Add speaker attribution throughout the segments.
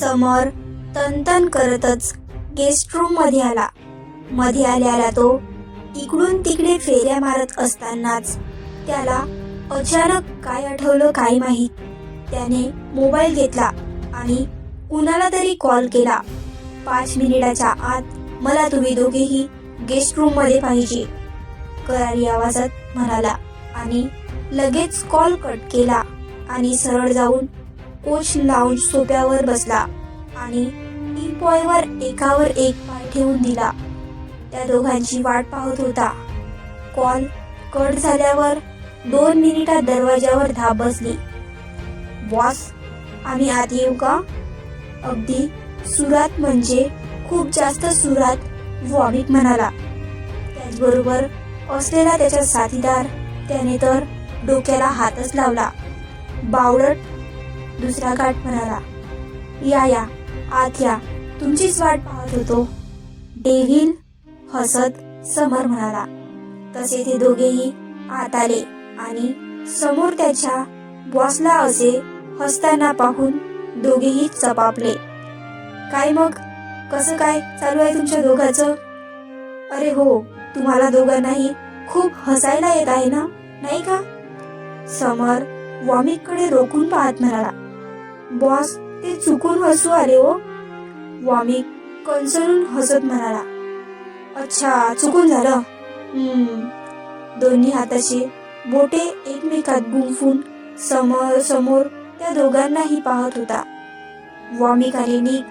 Speaker 1: समर तनतन करतच गेस्ट रूममध्ये आला. मध्ये आल्याला तो इकडून तिकडे फेऱ्या मारत असतानाच त्याला अचानक काय आठवलं काय माहीत. त्याने मोबाईल घेतला आणि कुणाला तरी कॉल केला. पाच मिनिटाच्या आत मला तुम्ही दोघेही गेस्ट रूममध्ये पाहिजे. करारी आवाजात म्हणाला आणि लगेच कॉल कट केला आणि सरळ जाऊन कोच लावून सोप्यावर बसला आणि टीपॉयवर एकावर एक पाय ठेवून दिला. त्या दोघांची वाट पाहत होता. कॉल कट झाल्यावर दोन मिनिटात दरवाजावर धाप बसली. बॉस आम्ही आत येऊ का? अगदी सुरात म्हणजे खूप जास्त सुरात वॉमिक म्हणाला. त्याचबरोबर असलेला त्याचा साथीदार त्याने तर डोक्याला हातच लावला. बावळट दुसरा गाठ म्हणाला या या. आत या. तुमचीच वाट पाहत होतो. डेव्हिल हसत समर म्हणाला. तसे ते दोघेही आत आले आणि समोर त्याच्या बॉसला असे हसताना पाहून दोघेही चपापले. काय मग? कसं काय चालू आहे तुमच्या दोघांचं? अरे हो तुम्हाला दोघांनाही खूप हसायला येत आहे ना? नाही का? समर वॉमिककडे रोखून पाहत म्हणाला. बॉस ते चुकून हसू आले हो. वॉमिक कणसरून हसत म्हणाला अच्छा चुकून झालं. दोन्ही हाताचे बोटे एकमेकात गुंफून समोर समोर त्या दोघांनाही पाहत होता. वॉमिक आणि निक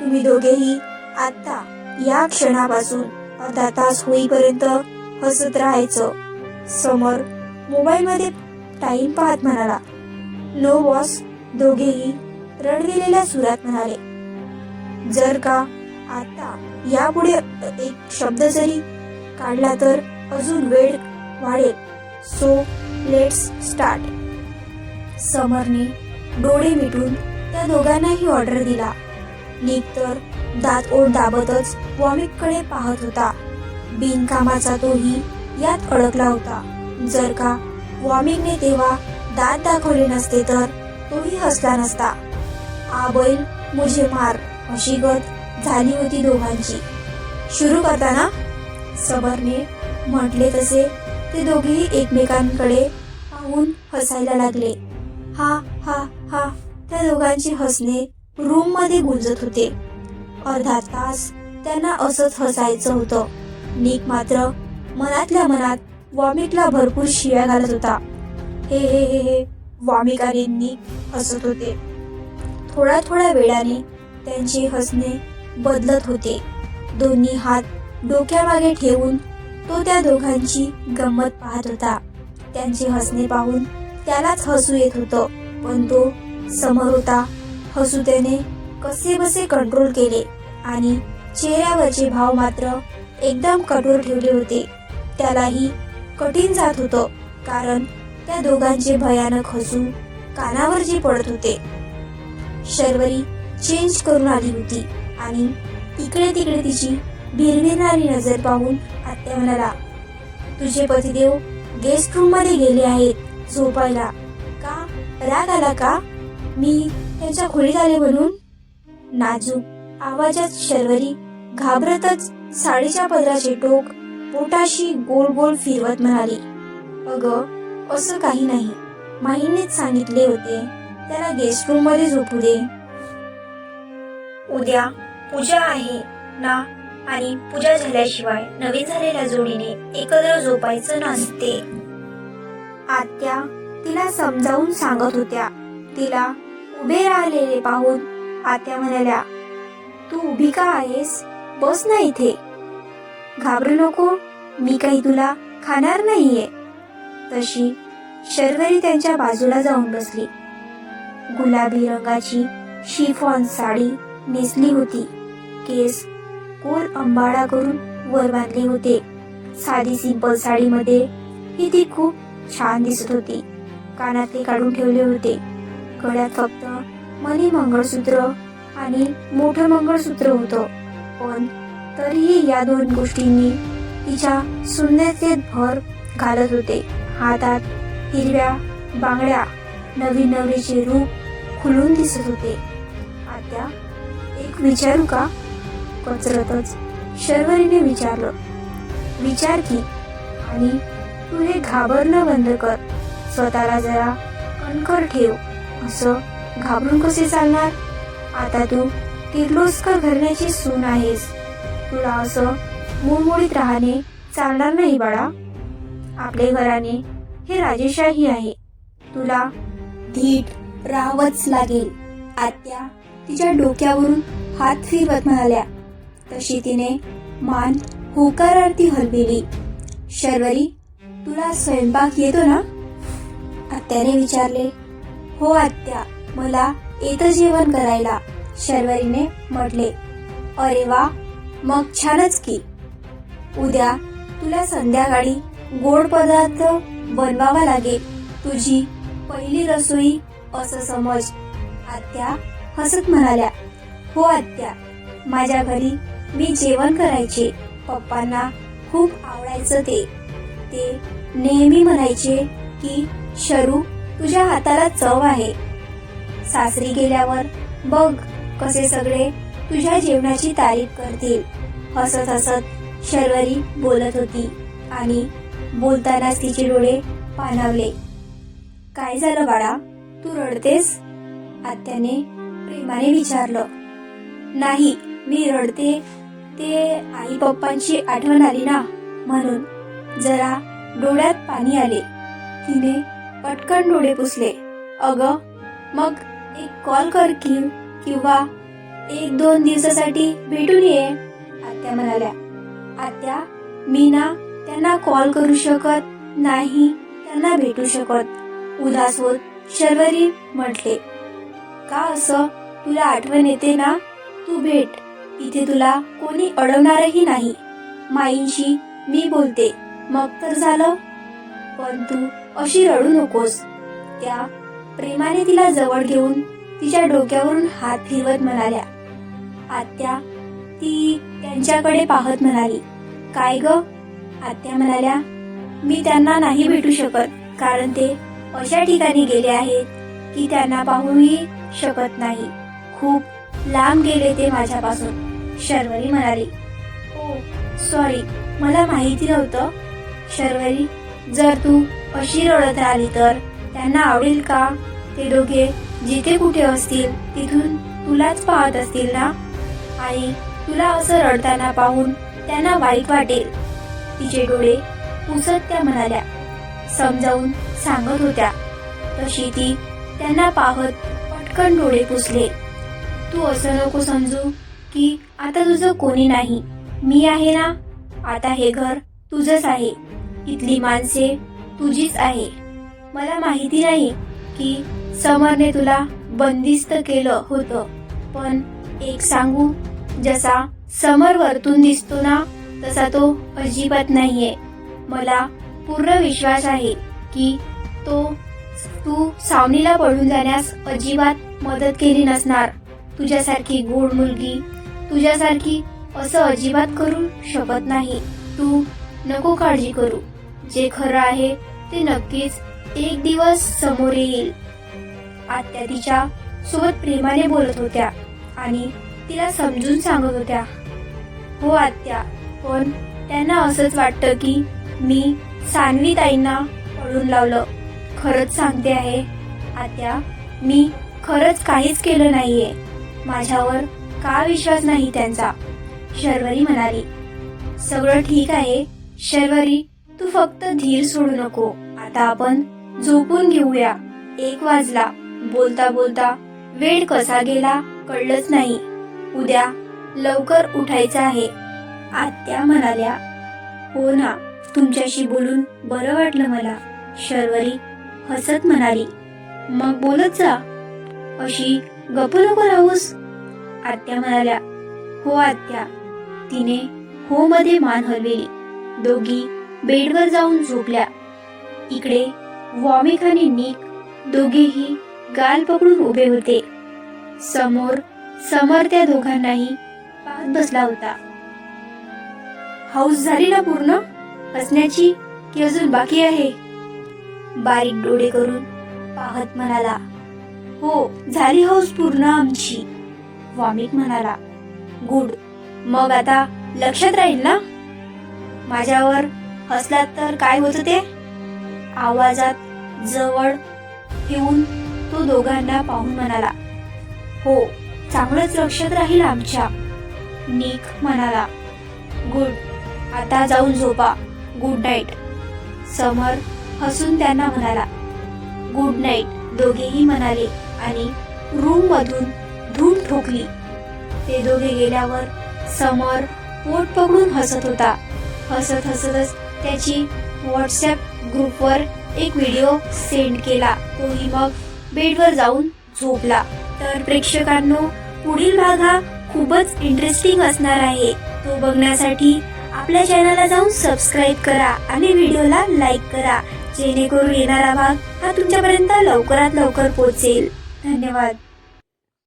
Speaker 1: तुम्ही दोघेही आता या क्षणापासून अर्धा तास होईपर्यंत हसत राहायचं. समोर मोबाईलमध्ये टाईम टाइम पाहत म्हणाला नो बॉस दोघेही रडविलेल्या सुरात म्हणाले. जर का आता यापुढे एक शब्द जरी काढला तर अजून वेळ वाढेल. सो लेट्स स्टार्ट समरने डोळे मिटून त्या दोघांनाही ऑर्डर दिला. निक तर दात ओढ दाबतच वॉमिककडे पाहत होता. बिनकामाचा तोही यात अडकला होता. जर का वॉमिकने तेव्हा दात दाखवले नसते तर तोही हसला नसता. आ बैल मुझे मार अशी गत झाली होती दोघांची. सुरू करताना सबरने म्हटले तसे ते दोघेही एकमेकांकडे पाहून हसायला लागले. हा हा हा त्या दोघांचे हसणे रूममध्ये गुंजत होते. अर्धा तास त्यांना असंच हसायचं होतं. निक मात्र मनातल्या मनात वॉमिटला भरपूर शिव्या घालत होता. हे हे हे हे वॉमिक हसत होते. थोड्या थोड्या वेळाने त्यांचे हसणे बदलत होते. दोन्ही हात डोक्यामागे ठेवून तो त्या दोघांची गंमत पाहत होता. त्यांचे हसणे पाहून त्यालाच हसू येत होतं पण तो समोर होता. हसू त्याने कसे बसे कंट्रोल केले आणि चेहऱ्यावरचे भाव मात्र एकदम कठोर ठेवले होते. त्यालाही कठीण जात होतं कारण त्या दोघांचे भयानक हसू कानावर जे पडत होते. शर्वरी चेंज करून आली होती आणि इकडे तिकडे तिची भिरभिरणारी नजर पाहून आत्या म्हणाला तुझे पतिदेव गेस्ट रूममध्ये गेले आहेत झोपायला. का? राग आला का? मी त्यांच्या खोलीत आले म्हणून? नाजूक आवाजात शर्वरी घाबरतच साडीच्या पदराचे टोक पोटाशी गोल गोल फिरवत म्हणाली अगं असं काही नाही. माहीनेच सांगितले होते. त्याला गेस्ट रूममध्ये झोपू दे. उद्या पूजा आहे ना? आणि पूजा झाल्याशिवाय नवीन झालेल्या जोडीने एकत्र झोपायचं नसते. आत्या तिला समजावून सांगत होत्या. तिला उभे राहिलेले पाहून आत्या म्हणाल्या तू उभी का आहेस? बस ना इथे. घाबरू नको. मी काही तुला खाणार नाहीये. तशी शर्वरी त्यांच्या बाजूला जाऊन बसली. गुलाबी रंगाची शिफॉन साडी नेसली होती. केस कोर अंबाळा करून वर बांधले होते. साधी सिंपल साडीमध्ये ही ती खूप छान दिसत होती. कानातले काढून ठेवले होते. गळ्यात फक्त मनी मंगळसूत्र आणि मोठं मंगळसूत्र होतं. पण तरीही या दोन गोष्टींनी तिच्या सुंदरतेत भर घालत होते. हातात हिरव्या बांगड्या नवीन नवरीचे रूप खुलून दिसत होते. आत्या एक विचारू का? कचरतच शर्वरीने विचारलं. विचार की आणि तू हे घाबरणं बंद कर. स्वतःला जरा कणकर ठेव. असं घाबरून कसे चालणार? आता तू किर्लोस्कर घरण्याची सून आहेस. तुला असं मुळमुळीत राहणे चालणार नाही बाळा. आपले घराने हे राजेशाही आहे. तुला धीट राहावंच लागेल. आत्या तिच्या डोक्यावरून हात फिरवत म्हणाल्या. तशी तिने मान होकारार्थी हलविली. शर्वरी तुला स्वयंपाक येतो ना? आत्याने विचारले. हो आत्या मला येतं जेवण करायला. शर्वरीने म्हटले. अरे वा मग छानच की. उद्या तुला संध्याकाळी गोड पदार्थ बनवावा लागेल तुझी पहिली रसोई असं समज. आत्या हसत म्हणाल्या हो आत्या माझ्या घरी मी जेवण करायचे. पप्पांना खूप आवडायचं ते. ते नेहमी म्हणायचे की शरू तुझ्या हाताला चव आहे. सासरी गेल्यावर बघ कसे सगळे तुझ्या जेवणाची तारीफ करतील. हसत हसत शर्वरी बोलत होती आणि बोलतानाच तिचे डोळे पाणावले. काय झालं बाळा? तू रडतेस? आत्याने प्रेमाने विचारलं. नाही मी रडते. ते आई पप्पांची आठवण आली ना? म्हणून जरा डोळ्यात पाणी आले. तिने पटकन डोळे पुसले. अग मग एक कॉल कर की किंवा एक दोन दिवसासाठी भेटून ये आत्या म्हणाल्या. आत्या मी ना त्यांना कॉल करू शकत नाही त्यांना भेटू शकत. उदास होत शर्वरी म्हटले का असं? तुला आठवण येते ना? तू भेट. इथे तुला कोणी अडवणारही नाही. माईंशी मी बोलते. मग तर झालं. पण तू अशी रडू नकोस. त्या प्रेमाने तिला जवळ घेऊन तिच्या डोक्यावरून हात फिरवत म्हणाल्या. आत्या ती त्यांच्याकडे पाहत म्हणाली काय ग? आत्या म्हणाल्या मी त्यांना नाही भेटू शकत कारण ते अशा ठिकाणी गेले आहेत की त्यांना पाहूही शकत नाही. खूप लांब गेले ते माझ्यापासून शर्वरी म्हणाली. ओ सॉरी मला माहिती नव्हतं. शर्वरी जर तू अशी रडत राहिली तर त्यांना आवडेल का? ते दोघे जिथे कुठे असतील तिथून तुलाच पाहत असतील ना? आणि तुला असं रडताना पाहून त्यांना वाईट वाटेल. तिचे डोळे पुसत त्या म्हणाल्या. समजावून सांगत होत्या. तशी ती त्यांना पाहत पटकन डोळे पुसले. तू असं नको समजू की आता तुझं कोणी नाही. मी आहे ना? आता हे घर तुझंच आहे. इथली माणसे तुझीच आहे. मला माहिती नाही की समरने तुला बंदिस्त केलं होतं. पण एक सांगू जसा समर वरतून दिसतो ना तसा तो अजिबात नाहीये. मला पूर्ण विश्वास आहे की तो तू सावनीला पडून जाण्यास अजिबात मदत केली नसणार. तुझ्यासारखी गोड मुलगी तुझ्यासारखी असं अजिबात करू शकत नाही. तू नको काळजी करू. जे खरं आहे ते नक्कीच एक दिवस समोर येईल. आत्या तिच्या सोबत प्रेमाने बोलत होत्या आणि तिला समजून सांगत होत्या. हो आत्या पण त्यांना असंच वाटतं की मी सानवी ताईंना पळून लावलं. खरंच सांगते आहे आत्या मी खरंच काहीच केलं नाहीये. माझ्यावर का विश्वास नाही त्यांचा? शर्वरी म्हणाली. सगळं ठीक आहे शर्वरी तू फक्त धीर सोडू नको. आता आपण झोपून घेऊया. एक वाजला. बोलता बोलता वेळ कसा गेला कळलंच नाही. उद्या लवकर उठायचं आहे. आत्या म्हणाल्या हो ना तुमच्याशी बोलून बरं वाटलं मला. शर्वरी हसत म्हणाली मग बोलत जा. अशी गप नको राहूस. आत्या म्हणाल्या हो आत्या. तिने हो मध्ये मान हलविली. दोघी बेडवर जाऊन झोपल्या. इकडे वॉमिक आणि निक दोघेही गाल पकडून उभे होते. समोर समर त्या दोघांनाही पाहत बसला होता. हाऊस झाली ना पूर्ण हसण्याची की अजून बाकी आहे. बारीक डोळे करून पाहत म्हणाला हो झाली हाऊस पूर्ण आमची. वामिक म्हणाला गुड मग आता लक्षात राहील ना? माझ्यावर हसलात तर काय होतं ते? आवाजात जवळ ठेवून तो दोघांना पाहून म्हणाला हो चांगलंच लक्षात राहील आमच्या. निक म्हणाला गुड आता जाऊन झोपा. गुड नाईट समर हसून त्यांना म्हणाला. गुड नाईट दोघेही म्हणाले आणि रूम मधून धूम ठोकली. ते दोघे गेल्यावर समर पोट पकडून हसत होता. हसत हसतच त्याची व्हॉट्सअप ग्रुपवर एक व्हिडिओ सेंड केला. तोही मग बेडवर जाऊन झोपला. तर प्रेक्षकांनो पुढील भाग हा खूपच इंटरेस्टिंग असणार आहे. तो बघण्यासाठी आपल्या चॅनलला जाऊन सबस्क्राईब करा आणि व्हिडिओला लाईक करा. जेणेकरून येणारा भाग हा तुमच्यापर्यंत लवकरात लवकर पोहोचेल. धन्यवाद.